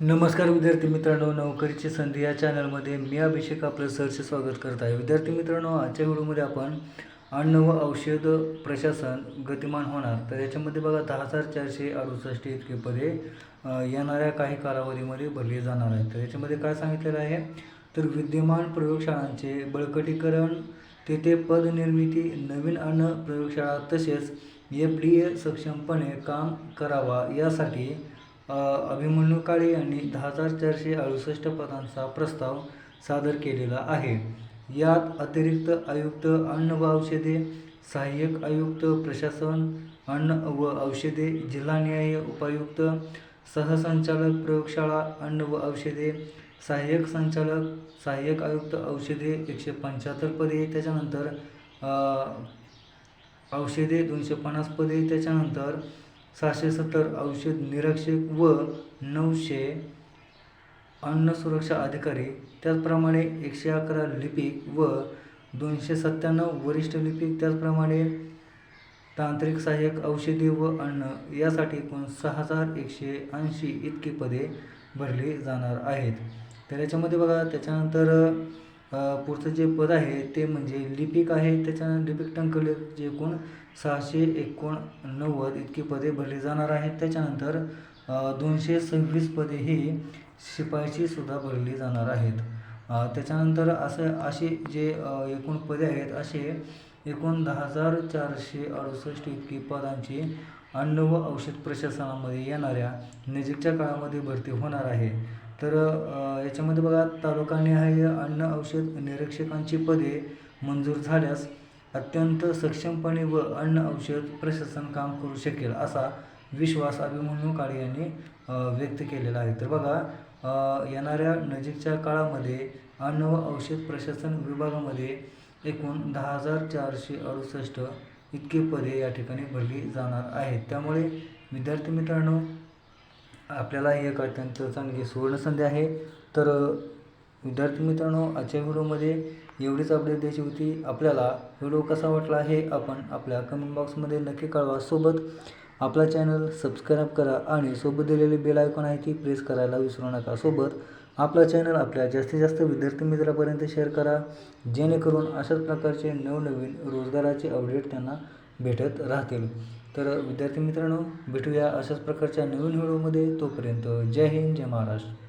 नमस्कार विद्यार्थी मित्रांनो नोकरीची संधी या चॅनलमध्ये मी अभिषेक आपलं सरचे स्वागत करत आहे. विद्यार्थी मित्रांनो आजच्या व्हिडिओमध्ये आपण अन्न व औषध प्रशासन गतिमान होणार. तर याच्यामध्ये बघा दहा हजार चारशे अडुसष्ट इतके पदे येणाऱ्या काही कालावधीमध्ये भरली जाणार आहेत. तर याच्यामध्ये काय सांगितलेलं आहे? तर विद्यमान प्रयोगशाळांचे बळकटीकरण तेथे पदनिर्मिती नवीन अन्न प्रयोगशाळा तसेच एफ डी ए सक्षमपणे काम करावा यासाठी अभिमन्यू काळे यांनी दहा हजार चारशे अडुसष्ट पदांचा प्रस्ताव सादर केलेला आहे. यात अतिरिक्त आयुक्त अन्न व औषधे सहाय्यक आयुक्त प्रशासन अन्न व औषधे जिल्हा न्याय उपायुक्त सहसंचालक प्रयोगशाळा अन्न व औषधे सहाय्यक संचालक सहाय्यक आयुक्त औषधे एकशे पंच्याहत्तर पदे त्याच्यानंतर औषधे दोनशे पन्नास पदे त्याच्यानंतर सहाशे सत्तर औषध निरीक्षक व नऊशे अन्न सुरक्षा अधिकारी. त्याचप्रमाणे एकशे अकरा लिपिक व दोनशे सत्त्याण्णव वरिष्ठ लिपिक. त्याचप्रमाणे तांत्रिक सहाय्यक औषधी व अन्न यासाठी एकूण सहा हजार एकशे ऐंशी इतकी पदे भरली जाणार आहेत. तर याच्यामध्ये बघा त्याच्यानंतर पुढचं जे पद आहे ते म्हणजे लिपिक आहे. त्याच्यानंतर लिपिक टंकलेख जे एकूण सहाशे एकोणनव्वद इतकी पदे भरली जाणार आहेत. त्याच्यानंतर दोनशे सव्वीस पदे ही शिपायाची सुद्धा भरली जाणार आहेत. त्याच्यानंतर असं असे जे एकूण पदे आहेत असे एकूण दहा हजार चारशे अडुसष्ट इतकी पदांची अन्न व औषध प्रशासनामध्ये येणाऱ्या नजीकच्या काळामध्ये भरती होणार आहे. तर याच्यामध्ये बघा तालुकानिहाय अन्न औषध निरीक्षकांची पदे मंजूर झाल्यास अत्यंत सक्षमपणे व अन्न औषध प्रशासन काम करू शकेल असा विश्वास अभिमन्यू काळे यांनी व्यक्त केलेला आहे. तर बघा येणाऱ्या नजीकच्या काळामध्ये अन्न व औषध प्रशासन विभागामध्ये एकूण दहा हजार चारशे अडुसष्ट इतकी पदे या ठिकाणी भरली जाणार आहेत. त्यामुळे विद्यार्थी मित्रांनो आपल्याला ही एक अत्यंत चांगली सुवर्णसंधी आहे. तर विद्यार्थी मित्रांनो आजच्या व्हिडिओमध्ये एवढीच अपडेट द्यायची होती. आपल्याला व्हिडिओ कसा वाटला हे आपण आपल्या कमेंट बॉक्समध्ये नक्की कळवा. सोबत आपला चॅनल सबस्क्राईब करा आणि सोबत दिलेली बेल आयकॉन आहे ती प्रेस करायला विसरू नका. सोबत आपला चॅनल आपल्या जास्तीत जास्त विद्यार्थी मित्रापर्यंत शेअर करा. जेणेकरून अशाच प्रकारचे नवनवीन रोजगाराचे अपडेट त्यांना भेटत राहतील. तर विद्यार्थी मित्रांनो भेटूया अशाच प्रकारच्या नवीन व्हिडिओमध्ये. तोपर्यंत जय हिंद जय महाराष्ट्र.